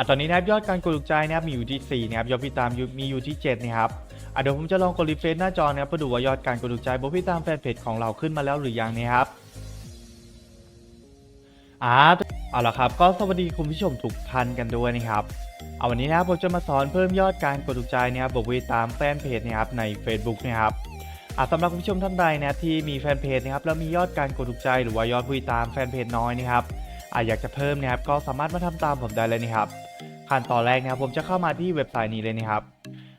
อะตอนนี้นะครับยอดการกดถูกใจนะครับมีอยู่ที่4นะครับยอดผู้ติตามมีอยู่ที่7นะครับอะเดี๋ยวผมจะลองกดรีเฟรชหน้าจอนะครับเพื่อดูว่ายอดการกดถูกใจบนผู้ติดตามแฟนเพจของเราขึ้นมาแล้วหรือยังนะครับอ่าเอาละครับก็สวัสดีคุณผู้ชมทุกท่านกันด้วยนะครับเอาวันนี้นะครับผมจะมาสอนเพิ่มยอดการกดถูกใจนะครับบนผู้ติดตามแฟนเพจนะครับใน Facebook นะครับอะสำหรับคุณผู้ชมท่านใดนะที่มีแฟนเพจนะครับแล้วมียอดการกดถูกใจหรือว่ายอดผู้ติดตามแฟนเพจน้อยนะครับอะอยากจะเพิ่มนะครับก็สามารถมาทำตามผมได้เลยนะครับ ขั้นตอนแรกนะครับผมจะเข้ามาที่เว็บไซต์นี้เลยนะครับ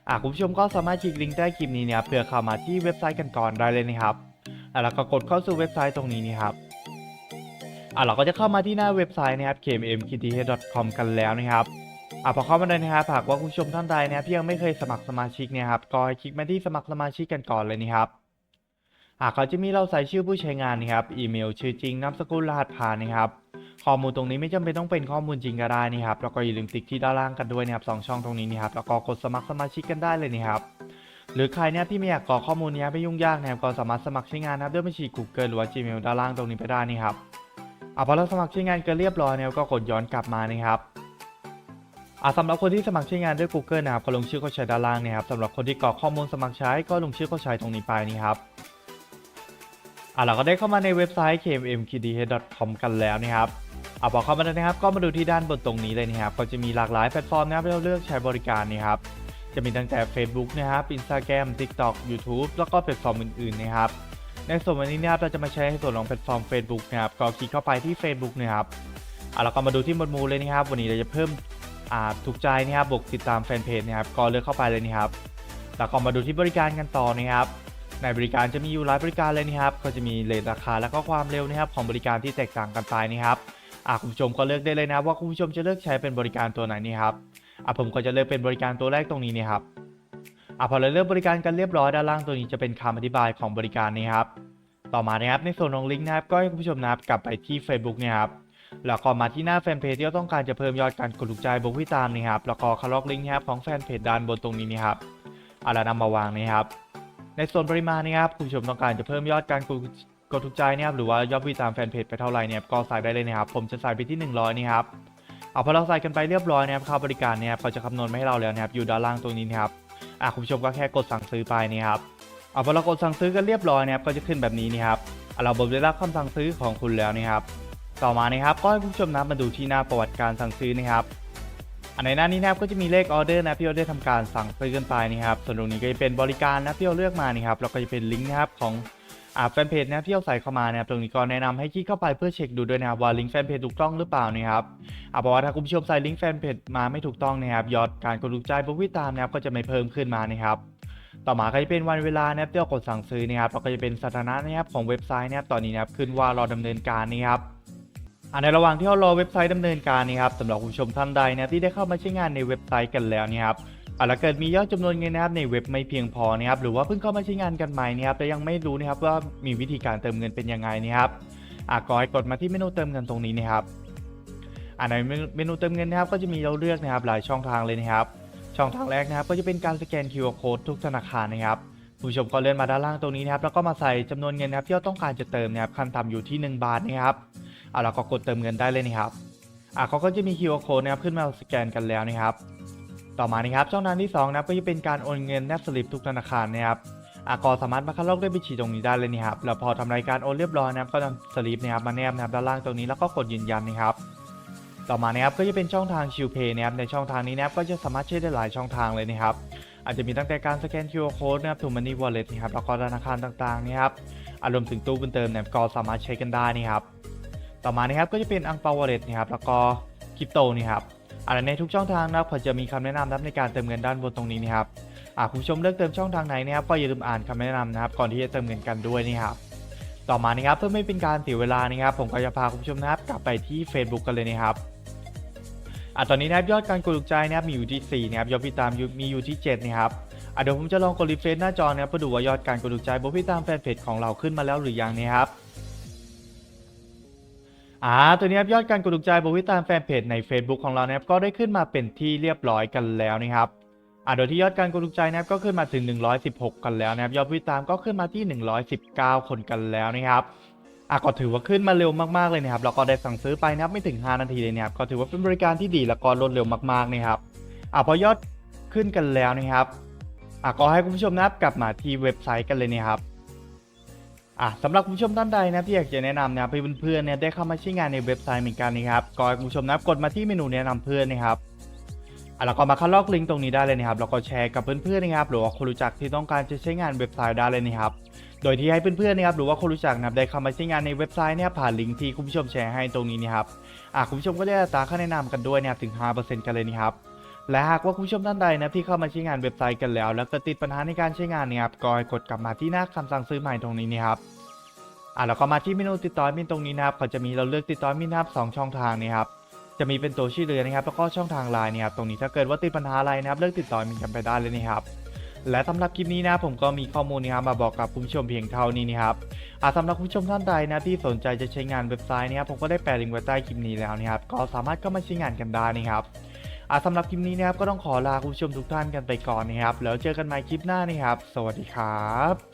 อะคุณผู้ชมก็สามารถคลิกลิงก์ใต้คลิปนี้เนะครับเพื่อเข้ามาที่เว็บไซต์กันก่อนได้เลยนะครับอะแล้วก็กดเข้าสู่เว็บไซต์ตรงนี้นี่ครับอะเราก็จะเข้ามาที่หน้าเว็บไซต์นะครับ kmkth.com กันแล้วนะครับอะพอเข้ามาเลยนะครับหากว่าคุณผู้ชมท่านใดนะครับที่ยังไม่เคยสมัครสมาชิกเนี่ยครับก็ให้คลิกมาที่สมัครสมาชิกกันก่อนเลยนะครับอะเขาจะมีเราใส่ชื่อผู้ใช้งานนะครับอีเมลชื่อจริงนามสกุลรหัสผ่านนะครับ ข้อมูลตรงนี้ไม่จำเป็นต้องเป็นข้อมูลจริงก็ได้นี่ครับแล้วก็อย่าลืมติ๊กที่ด้านล่างกันด้วยนะครับสองช่องตรงนี้นี่ครับแล้วก็กดสมัครสมาชิกกันได้เลยนี่ครับหรือใครเนี่ยที่ไม่อยากกรอกข้อมูลเนี้ไม่ยุ่งยากนะครับก็สามารถสมัครใช้งานนะครับด้วยบัญชี Google หรือว่า Gmail ด้านล่างตรงนี้ไปได้นี่ครับอะพอเราสมัครใช้งานกันเรียบร้อยเนี่ยก็กดย้อนกลับมานี่ครับอะสำหรับคนที่สมัครใช้งานด้วย Google นะครับก็ลงชื่อเข้าใช้ด้านล่างนี่ครับสำหรับคนที่กรอกข้อมูลสมัครใช้ก็ลงชื่อเข้าใช้ตรงนี้ไปนี่ครับอะเราก็ได้เข้ามาในเว็บไซต์ kmmkdh.com กันแล้วนะครับ เอาพอเข้ามาแล้วนะครับ ก็มาดูที่ด้านบนตรงนี้เลยนะครับก็จะมีหลากหลายแพลตฟอร์มนะครับให้เราเลือกใช้บริการนะครับ จะมีตั้งแต่ Facebook นะครับ Instagram TikTok YouTube แล้วก็แพลตฟอร์มอื่นๆนะครับ ในส่วนวันนี้นะครับเราจะมาใช้ในส่วนของแพลตฟอร์ม Facebook นะครับก็คลิกเข้าไปที่ Facebook นะครับเอาเราก็มาดูที่หมวดหมู่เลยนะครับ วันนี้เราจะเพิ่มอ่าถูกใจนะครับบวกติดตามแฟนเพจนะครับก็เลือกเข้าไปเลยนะครับแล้วก็มาดูที่บริการกันต่อนะครับ ในบริการจะมีอยู่หลายบริการเลยนะครับ ก็จะมีเลทราคาและก็ความเร็วนะครับของบริการที่แตกต่างกันไปนะครับอะคุณผู้ชมก็เลือกได้เลยนะว่าคุณผู้ชมจะเลือกใช้เป็นบริการตัวไหนนี่ครับอะผมก็จะเลือกเป็นบริการตัวแรกตรงนี้นี่ครับอะพอเราเลือกบริการกันเรียบร้อยด้านล่างตัวนี้จะเป็นคำอธิบายของบริการนี้ครับต่อมานะครับในส่วนของลิงก์นะครับก็ให้คุณผู้ชมนะครับกลับไปที่ Facebook เนี่ยครับแล้วก็มาที่หน้าแฟนเพจที่เราต้องการจะเพิ่มยอดการกดถูกใจบนผู้ติตามนี่ครับแล้วก็คล็อกลิงก์นะครับของแฟนเพจด้านบนตรงนี้นี่ครับอะแล้วนำมาวางนี่ครับ ในส่วนปริมาณนะครับคุณผู้ชมต้องการจะเพิ่มยอดการกดกดถูกใจเนี่ยครับหรือว่ายอดวิวตามแฟนเพจไปเท่าไหร่เนี่ยก็ใส่ได้เลยนะครับผมจะใส่ไปที่ 100นี่ครับเอาพอเราใส่กันไปเรียบร้อยนะครับค่าบริการเนี่ยเขาจะคำนวณมาให้เราแล้วนะครับอยู่ด้านล่างตรงนี้นะครับอะคุณผู้ชมก็แค่กดสั่งซื้อไปนี่ครับเอาพอเรากดสั่งซื้อกันเรียบร้อยนะครับก็จะขึ้นแบบนี้นี่ครับเราบอกได้รับคำสั่งซื้อของคุณแล้วนี่ครับต่อมานะครับก็ให้คุณผู้ชมนะมาดูที่หน้าประวัติการสั่งซื้อนะครับ อันในหน้านี้นะครับก็จะมีเลขออเดอร์นะที่ออเราได้ทำการสั่งซื้อกันไปนี่ครับส่วนตรงนี้ก็จะเป็นบริการนะที่เราเลือกมานี่ครับแล้วก็จะเป็นลิงก์นะครับของอ่าแฟนเพจนะที่เราใส่เข้ามานะครับตรงนี้ก็แนะนำให้คลิกเข้าไปเพื่อเช็คดูด้วยนะครับว่าลิงก์แฟนเพจถูกต้องหรือเปล่านะครับอ่าเพราะว่าถ้าคุณผู้ชมใส่ลิงก์แฟนเพจมาไม่ถูกต้องนะครับยอดการกดถูกใจบนวิตามนะครับก็จะไม่เพิ่มขึ้นมานะครับต่อมาก็จะเป็นวันเวลานะครับที่เรากดสั่งซื้อนะครับแล้วก็จะเป็นสถานะนะครับของเว็บไซต์นะครับตอนนี้นะครับขึ้นว่ารอดำเนินการนะครับ ในระหว่างที่เรารอเว็บไซต์ดำเนินการนะครับสำหรับคุณผู้ชมท่านใดนะที่ได้เข้ามาใช้งานในเว็บไซต์กันแล้วนะครับอะแล้วเกิดมียอดจำนวนเงินนะครับในเว็บไม่เพียงพอนะครับหรือว่าเพิ่งเข้ามาใช้งานกันใหม่นะครับแต่ยังไม่รู้นะครับว่ามีวิธีการเติมเงินเป็นยังไงนะครับอะก็ให้กดมาที่เมนูเติมเงินตรงนี้นะครับอะในเมนูเติมเงินนะครับก็จะมีเราเลือกนะครับหลายช่องทางเลยนะครับ ช่องทางแรกนะครับ ก็จะเป็นการสแกน QR code ทุกธนาคารนะครับผู้ชมก็เลื่อนมาด้านล่างตรงนี้นะครับแล้วก็มาใส่จำนวนเงินนะครับที่เราต้องการจะเติมนะครับขั้นต่ำอยู่ที่ 1 บาทนะครับ อะแล้วก็กดเติมเงินได้เลยนะครับอะเขาก็จะมี QR code นะครับขึ้นมาสแกนกันแล้วนะครับ ต่อมานะครับช่องทางที่2นะครับก็จะเป็นการโอนเงินแนบสลิปทุกธนาคารนะครับอากอสามารถมาคัดลอกด้วยบัญชีตรงนี้ได้เลยนะครับแล้วพอทำรายการโอนเรียบร้อยนะครับก็นำสลิปนะครับมาแนบนะครับด้านล่างตรงนี้แล้วก็กดยืนยันนะครับต่อมานะครับก็จะเป็นช่องทางชิวเพย์นะครับในช่องทางนี้นะครับก็จะสามารถใช้ได้หลายช่องทางเลยนะครับ อาจจะมีตั้งแต่การสแกน QR code นะครับถูกมันนี่วอลเล็ตนะครับแล้วก็ธนาคารต่างๆนะครับอารวมถึงตู้บุญเติมเนี่ยก็สามารถใช้กันได้นะครับ ต่อมานะครับก็จะเป็นอังเปาวอลเล็ตนะครับแล้วก็คริปโตนี่ครับอ่าในทุกช่องทางนะครับผมจะมีคำแนะนำนะครับในการเติมเงินด้านบนตรงนี้นะครับอ่าคุณผู้ชมเลือกเติมช่องทางไหนนะครับก็อย่าลืมอ่านคำแนะนำนะครับก่อนที่จะเติมเงินกันด้วยนะครับต่อมานะครับเพื่อไม่เป็นการเสียเวลานะครับผมก็จะพาคุณผู้ชมนะครับกลับไปที่ Facebook กันเลยนะครับอ่าตอนนี้นะครับยอดการกดถูกใจนะครับมีอยู่ที่4นะครับยอดผู้ติตามมีอยู่ที่7นะครับอ่าเดี๋ยวผมจะลองกดรีเฟรชหน้าจอนะครับเพื่อดูว่ายอดการกดถูกใจบนผู้ติตามแฟนเพจของเราขึ้นมาแล้วหรือยังนะครับ อ่าตัวนี้ครับยอดการกดถูกใจบวิตามแฟนเพจใน Facebook ของเรานะครับก็ได้ขึ้นมาเป็นที่เรียบร้อยกันแล้วนะครับอ่าโดยที่ยอดการกดถูกใจนะครับก็ขึ้นมาถึง 116 กันแล้วนะครับยอดผู้ติตามก็ขึ้นมาที่ 119 คนกันแล้วนะครับอะก็ถือว่าขึ้นมาเร็วมากๆเลยนะครับแล้วก็ได้สั่งซื้อไปนะครับไม่ถึง 5 นาทีเลยนะครับก็ถือว่าเป็นบริการที่ดีแล้วก็รวดเร็วมากๆนะครับอะพอยอดขึ้นกันแล้วนะครับอะก็ให้คุณผู้ชมนะครับกลับมาที่เว็บไซต์กันเลยนะครับ อะสำหรับคุณผู้ชมท่านใดนะที่อยากจะแนะนำนะครับให้เพื่อนๆเนี่ยได้เข้ามาใช้งานในเว็บไซต์เหมือนกันนะครับก็ให้คุณผู้ชมนะกดมาที่เมนูแนะนำเพื่อนนะครับอะแล้วก็มาคัดลอกลิงก์ตรงนี้ได้เลยนะครับแล้วก็แชร์กับเพื่อนๆนะครับหรือว่าคนรู้จักที่ต้องการจะใช้งานเว็บไซต์ได้เลยนะครับโดยที่ให้เพื่อนๆนะครับหรือว่าคนรู้จักนะครับได้เข้ามาใช้งานในเว็บไซต์เนี่ยผ่านลิงก์ที่คุณผู้ชมแชร์ให้ตรงนี้นะครับอะคุณผู้ชมก็ได้ตาค่าแนะนำกันด้วยนะครับถึง 5%กันเลยนะครับ และหากว่าคุณผู้ชมท่านใดนะที่เข้ามาใช้งานเว็บไซต์กันแล้ว แล้วเกิดติดปัญหาในการใช้งานเนี่ยครับก็ให้กดกลับมาที่หน้าคำสั่งซื้อใหม่ตรงนี้นะครับอะแล้วก็มาที่เมนูติดต่อมินตรงนี้นะครับเขาจะมีเราเลือกติดต่อมินนะครับสองช่องทางนะครับจะมีเป็นตัวชื่อเรือนะครับแล้วก็ช่องทางไลน์นะครับตรงนี้ถ้าเกิดว่าติดปัญหาอะไรนะครับเลือกติดต่อมินกันไปได้เลยนะครับและสำหรับคลิปนี้นะผมก็มีข้อมูลนะครับมาบอกกับคุณผู้ชมเพียงเท่านี้นะครับอาสำหรับคุณผู้ชมท่านใดนะที่สนใจจะใช้งานเว็บไซต์นะครับผมก็ได้แปะลิงก์ไว้ใต้คลิปนี้แล้วนะครับก็สามารถเข้ามาใช้งานกันได้นะครับ อาสำหรับคลิปนี้นะครับก็ต้องขอลาคุณผู้ชมทุกท่านกันไปก่อนนะครับแล้วเจอกันใหม่คลิปหน้านะครับ สวัสดีครับ